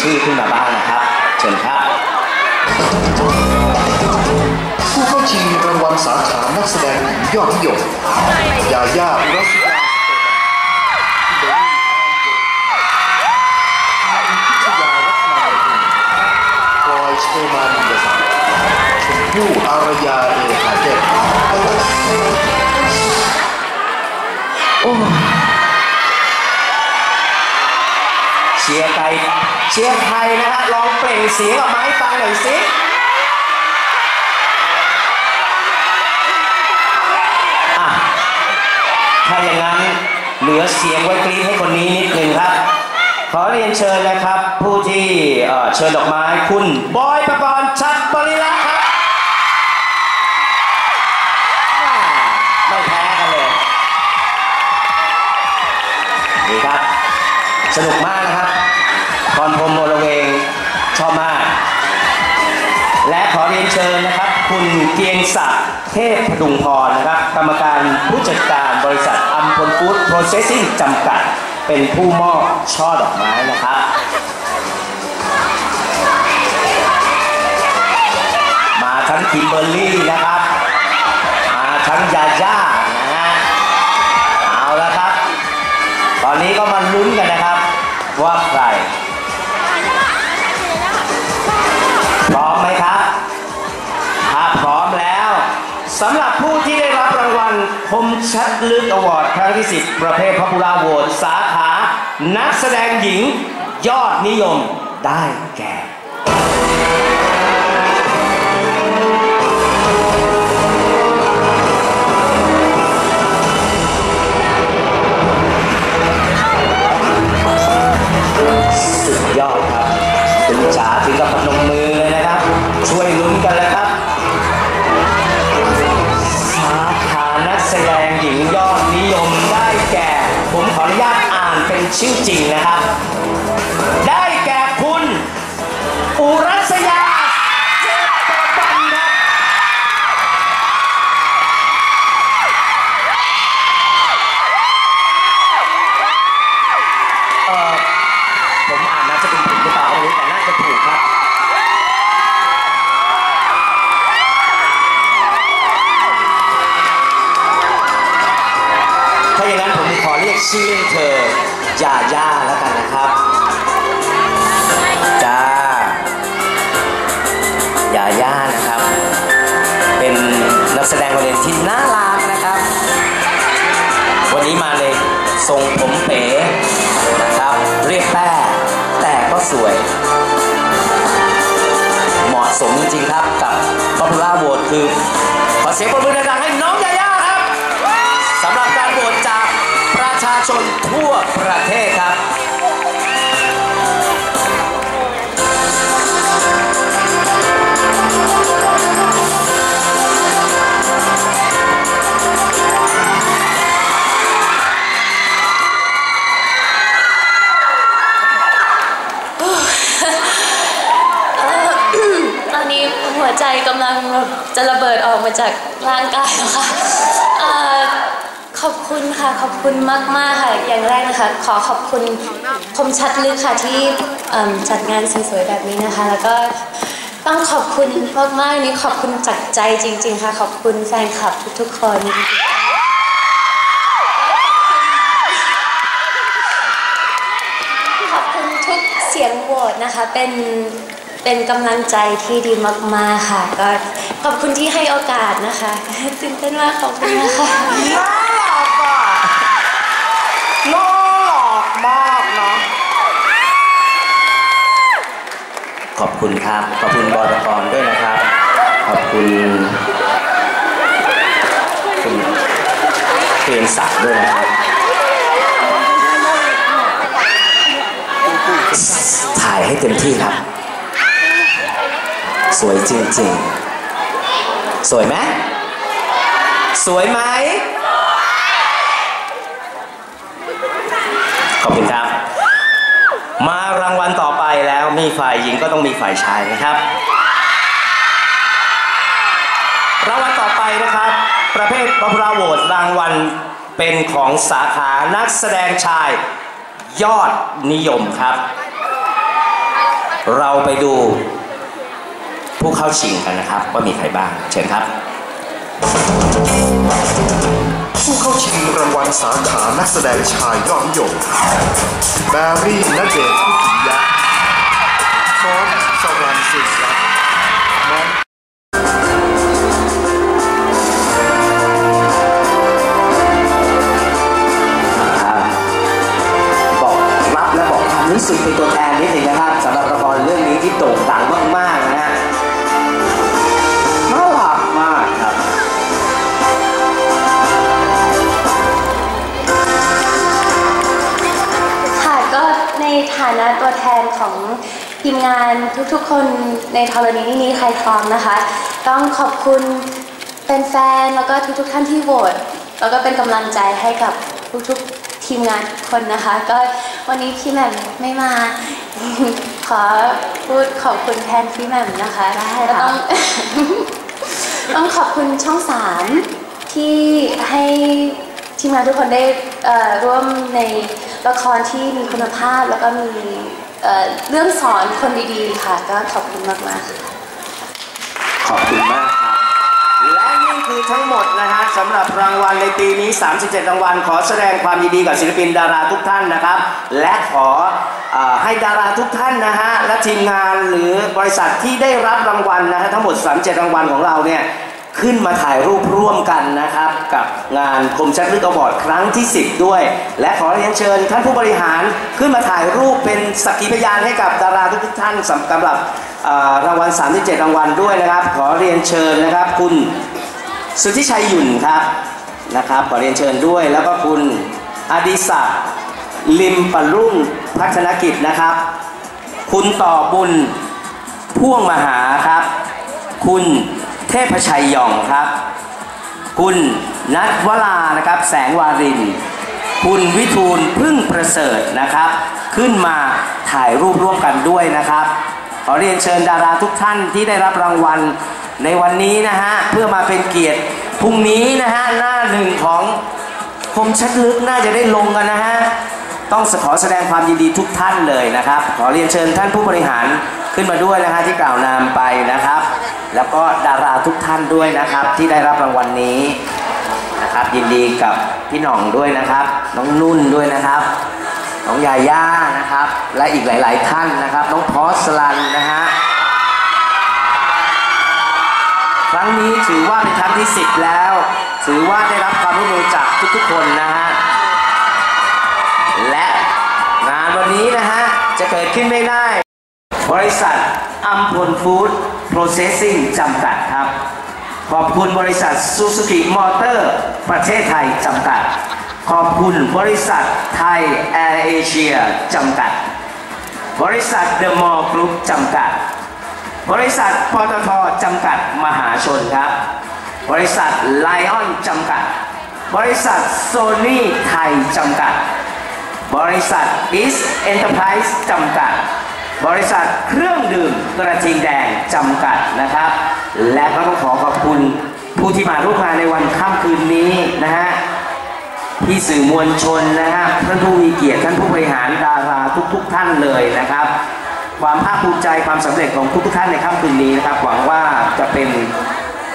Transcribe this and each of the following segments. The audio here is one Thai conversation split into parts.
ชื่อขึ้นมาบ้างนะครับ เชิญครับ ผู้เข้าชิงรางวัลสาขานักแสดงหญิงยอดนิยมยาย่ารัสยาสโตบันพิชยาเอมานเดสันชมพู่อารยาเอหาเจ็ดเชียร์ไทย เชียร์ไทยนะฮะลองเปล่งเสียงออกมาให้ฟังหน่อยสิถ้าอย่างนั้นเหลือเสียงไว้กรี๊ดให้คนนี้นิดหนึ่งครับ ขอเรียนเชิญนะครับ ผู้ที่เชิญดอกไม้คุณบอยประกรณ์ชัดบริลักษ์ครับไม่แพ้กันเลยดีครับ สนุกมาก เกียงศักดิ์เทพพดุงพรนะครับ กรรมการผู้จัดการบริษัทอัมพลฟู้ดโปรเซสซิ่งจำกัด เป็นผู้มอบช่อดอกไม้นะครับ มาทั้งคิมเบอร์รี่นะครับ มาทั้งยาย่านะฮะเอาละครับ ตอนนี้ก็มาลุ้นกันนะครับว่าใคร สำหรับผู้ที่ได้รับรางวัลคมชัดลึกอวอร์ดครั้งที่ 10 ประเภทพ o p ู l าโหวตสาขา นักแสดงหญิงยอดนิยมได้แก่สุดยอดครับคุณจ๋าถึงกับพนมมือเลยนะครับ ช่วยลุ้นกันแล้วครับ ชื่อจริงนะครับ ได้แก่คุณ อุรัสยา ทรงผมเป๋นะครับ เรียบแป้แต่ก็สวย เหมาะสมจริงๆครับกับ Popular Vote คือ ขอเสียงปรบมือดังๆให้น้องยาย่าครับสำหรับการโหวตจากประชาชนทั่วประเทศครับ จะระเบิดออกมาจากร่างกายค่ะขอบคุณค่ะ ขอบคุณมากๆค่ะ อย่างแรกนะคะ ขอขอบคุณคมชัดลึกค่ะที่จัดงานสวยๆแบบนี้นะคะ แล้วก็ต้องขอบคุณมากๆนี่ขอบคุณจากใจจริง ๆ ค่ะ ขอบคุณแฟนคลับทุกๆคนขอบคุณทุกเสียงโหวตนะคะ เป็นเป็นกำลังใจที่ดีมากๆค่ะก็ ขอบคุณที่ให้โอกาสนะคะตื่นเต้นมากขอบคุณนะคะน่ารักอะน่ารักมาเนาะขอบคุณครับ ขอบคุณบอลกรด้วยนะครับ ขอบคุณคุณเพียนศักดิ์ด้วยนะครับถ่ายให้เต็มที่ครับ สวยจริงๆ สวยไหมสวยไหมขอบคุณครับ มารางวัลต่อไปแล้วมีฝ่ายหญิงก็ต้องมีฝ่ายชายนะครับ รางวัลต่อไปนะครับ ประเภทพ o พ u าโหวตรางวัลเป็นของสาขานักแสดงชาย ยอดนิยมครับ เราไปดู ผู้เข้าชิงกันนะครับ ว่ามีใครบ้าง เชิญครับ ผู้เข้าชิงรางวัลสาขานักแสดงชายยอดนิยมแบรี่นัเดช นฐานะตัวแทนของทีมงานทุกๆ คนในธรณีนี้ใครทองนะคะ ต้องขอบคุณแฟนๆแล้วก็ทุกๆ ท่านที่โหวตแล้วก็เป็นกำลังใจให้กับทุกๆทีมงานทุกคนนะคะ ก็วันนี้พี่แหม่มไม่มา ขอพูดขอบคุณแทนพี่แหม่มนะคะได้ก็ต้องต้องขอบคุณช่องสามที่ให้ทีมงานทุกคนได้เอ่อร่วมใน ละครที่มีคุณภาพแล้วก็มีเเรื่องสอนคนดีๆค่ะ ก็ขอบคุณมากๆค่ะขอบคุณมากครับ และนี่คือทั้งหมดนะฮะสำหรับรางวัลในปีนี้ 37 รางวัล ขอแสดงความยินดีกับศิลปินดาราทุกท่านนะครับ และขอเออให้ดาราทุกท่านนะฮะและทีมงานหรือบริษัทที่ได้รับรางวัลนะฮะทั้งหมด 37 รางวัลของเราเนี่ย ขึ้นมาถ่ายรูปร่วมกันนะครับ กับงานคมชัดลึกอวอร์ดครั้งที่ 10 ด้วย และขอเรียนเชิญท่านผู้บริหารขึ้นมาถ่ายรูปเป็นสักขีพยานให้กับดาราทุกท่านสำหรับรางวัล 37 รางวัลด้วยนะครับ ขอเรียนเชิญนะครับ คุณสุทธิชัยหยุ่นครับนะครับ ขอเรียนเชิญด้วยแล้วก็คุณอดิศักดิ์ลิมปรุ่งพัฒนกิจนะครับ คุณต่อบุญพ่วงมหาครับ คุณ เทพชัยยองครับ คุณนัทวรานะครับ แสงวาริน คุณวิทูลพึ่งประเสริฐนะครับ ขึ้นมาถ่ายรูปร่วมกันด้วยนะครับ ขอเรียนเชิญดาราทุกท่านที่ได้รับรางวัลในวันนี้นะฮะ เพื่อมาเป็นเกียรติพรุ่งนี้นะฮะ หน้าหนึ่งของคมชัดลึกน่าจะได้ลงกันนะฮะ ต้องขอแสดงความยินดีทุกท่านเลยนะครับ ขอเรียนเชิญท่านผู้บริหารขึ้นมาด้วยนะฮะที่กล่าวนามไปนะครับ แล้วก็ดาราทุกท่านด้วยนะครับ ที่ได้รับรางวัลนี้นะครับ ยินดีกับพี่หน่องด้วยนะครับ น้องนุ่นด้วยนะครับ น้องยาย่านะครับ และอีกหลาย ๆ ท่านนะครับ น้องพอสลันนะฮะครั้งนี้ถือว่าเป็นครั้งที่ 10 แล้ว ถือว่าได้รับความร่วมมือจากทุกๆคนนะฮะและงานวันนี้นะฮะจะเกิดขึ้นไม่ได้ บริษัท อัมพลฟู้ดโปรเซสซิ่งจำกัดครับ ขอบคุณบริษัทซูซูกิมอเตอร์ ประเทศไทยจำกัด ขอบคุณบริษัทไทยแอร์เอเชียจำกัด บริษัทเดอะมอลล์กรุ๊ปจำกัด บริษัทปตทจำกัดมหาชนครับ บริษัทไลออนจำกัด บริษัทโซนี่ไทยจำกัด บริษัท East Enterprise จำกัด บริษัทเครื่องดื่มกระทิงแดงจำกัดนะครับ และก็ต้องขอขอบคุณผู้ที่มาร่วมงานในวันค่ำคืนนี้นะฮะพี่สื่อมวลชนนะฮะท่านผู้มีเกียรติท่านผู้บริหารดาราทุกๆท่านเลยนะครับ ความภาคภูมิใจความสำเร็จของทุกๆท่านในค่ำคืนนี้นะครับ หวังว่าจะเป็น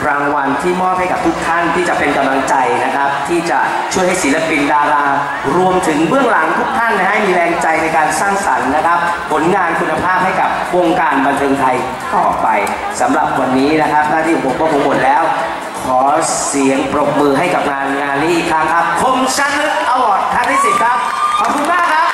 รางวัลที่มอบให้กับทุกท่านที่จะเป็นกำลังใจนะครับ ที่จะช่วยให้ศิลปินดารา รวมถึงเบื้องหลังทุกท่านนะให้มีแรงใจในการสร้างสรรค์นะครับ ผลงานคุณภาพให้กับวงการบันเทิงไทยต่อไปสำหรับวันนี้นะครับ หน้าที่ของผมก็คงหมดแล้ว ขอเสียงปรบมือให้กับงานงานนี้อีกครั้งครับคมชันลึกอวอร์ดครั้งที่สิบครับขอบคุณมากครับ